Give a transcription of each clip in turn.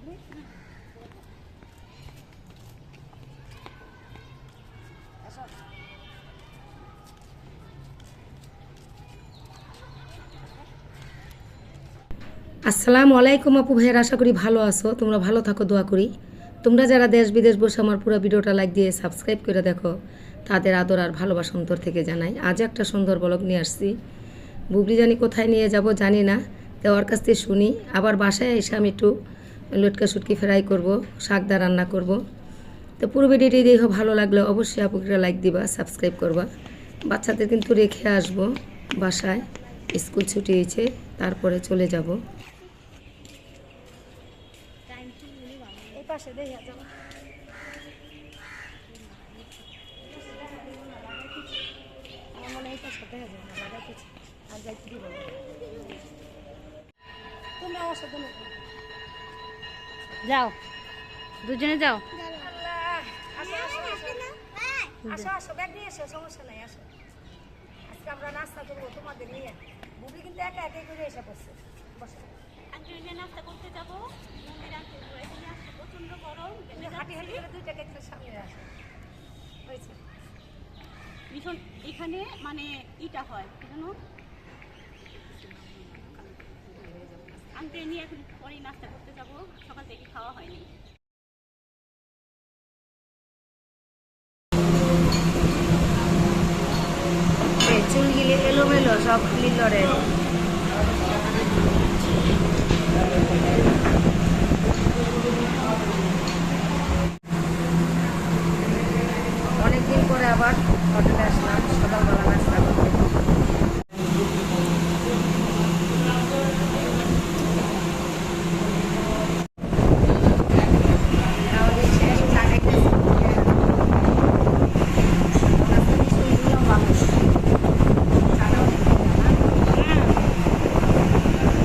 আসসালামু আলাইকুম আপু ভাইয়ের, আশা করি ভালো আছো। তোমরা ভালো থাকো, দোয়া করি। তোমরা যারা দেশ বিদেশ বসে আমার পুরো ভিডিওটা লাইক দিয়ে সাবস্ক্রাইব করে দেখো, তাদের আদর আর ভালোবাসা অন্তর থেকে জানাই। আজ একটা সুন্দর ব্লগ নিয়ে আসছি। বুবলি জানি কোথায় নিয়ে যাব জানি না, তো ওর কাছ থেকে শুনি। আবার বাসায় এসে আমি একটু লটকা শুটকি ফ্রাই করব শাক দা রান্না করব। তো পুরো ভিডিওটি দেখো ভালো লাগলে অবশ্যই আপুকে লাইক দিবা, সাবস্ক্রাইব করবা। বাচ্চাদের কিন্তু রেখে আসব বাসায়, স্কুল ছুটি হয়েছে, তারপরে চলে যাব। পাশে আমার সাথে? যাও। দুজনে যাও। আসো, আসো, আসো। আসো আসো ব্যাগ নিয়ে এসো সমস্যা নাই আসো। আজকে আমরা নাস্তা করব তোমাদের নিয়ে। কিন্তু একা একাই করে এসে পড়ছে। বসো। নাস্তা করতে যাব প্রচণ্ড গরম তুমি হাঁটি হাঁটি করে দুইটা কেকের সামনে আসো। হয়েছে। ভীষণ এখানে মানে ইটা হয় কি আনতে নিয়ে এখন পরেই নাস্তা করতে সকাল থেকে খাওয়া হয়নি। অনেকদিন পরে আবার হোটেলে আসলাম, সকালবেলা নাস্তা করতে তাহলে শেষ চা খাইতেছি। নাস্তা কি শুনছিলাম ভালো। চাটাও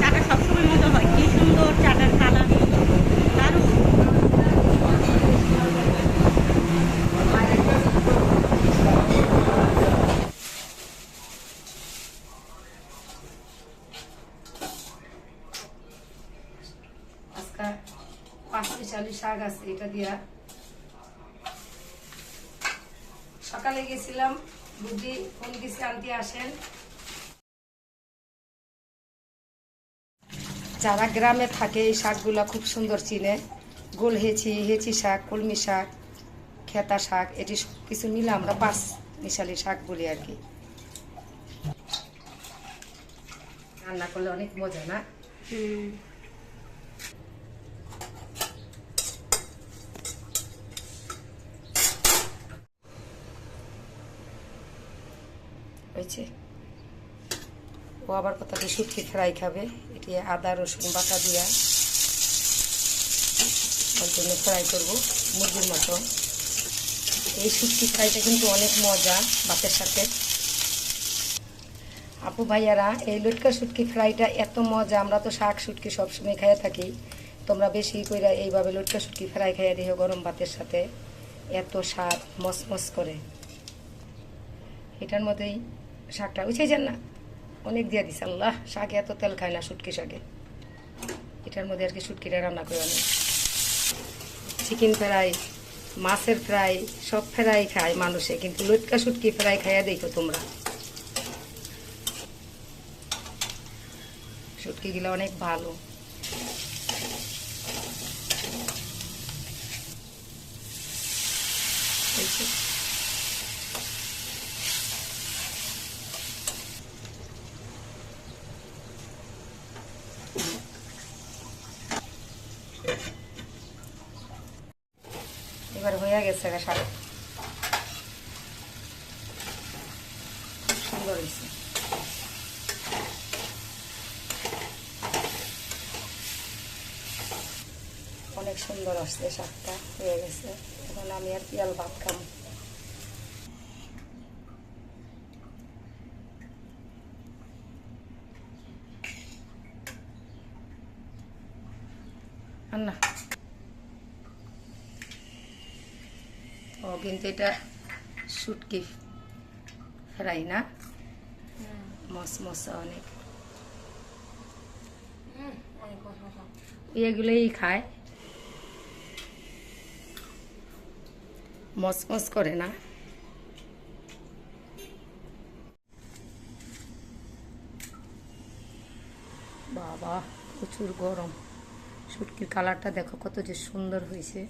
চাটা সবসময় মতো হয় কি সুন্দর চাটার কালার দারুণ আজকে পাঁচ মিশালি শাক আছে, এটা দিয়া। সকালে গেছিলাম বুদ্ধি ফোন দিছে আনতে আসেন। যারা গ্রামে থাকে, এই শাকগুলা খুব সুন্দর চিনে। গোল হেঁচি হেঁচি শাক, কলমি শাক, খেতা শাক, এটি সব কিছু মিলে আমরা পাঁচ মিশালি শাক বলি আর কি। রান্না করলে অনেক মজা না? হয়েছে। ও আবার কথা দিয়ে শুটকি ফ্রাই খাবে। এটি আদা, রসুন বাটা দিয়া ওর জন্য ফ্রাই করব মুরগির মতো। এই শুটকি ফ্রাইটা কিন্তু অনেক মজা ভাতের সাথে। আপু ভাইয়ারা, এই লটকা শুটকি ফ্রাইটা এত মজা, আমরা তো শাক শুটকি সবসময় খাইয়া থাকি। তোমরা বেশি কইরা এইভাবে লটকা শুটকি ফ্রাই খাইয়া দিও গরম ভাতের সাথে। এত স্বাদ মসমস করে। এটার মধ্যেই শাকটা উঠেছেন না। অনেক দিয়ে দিছে আল্লাহ। শাকে এত তেল খায় না, শুটকি শাকে। এটার মধ্যে আর কি শুটকিটা রান্না করে অনেক চিকেন ফ্রাই, মাছের ফ্রাই, সব ফ্রাই খায় মানুষে, কিন্তু লটকা শুটকি ফ্রাই খাইয়া দেখো তোমরা। শুটকিগুলো অনেক ভালো এই যে। এবার হয়ে গেছে শাক। সুন্দর অনেক সুন্দর আসছে শাকটা, হয়ে গেছে। এখন আমি আর পিয়াল ভাত খাম না ও কিন্তু এটা শুটকি ফ্রাই না? মশমশা অনেক। এগুলোই খায়। মশমশ করে না। বাবা প্রচুর গরম। শুটকির কালারটা দেখো কত যে সুন্দর হয়েছে।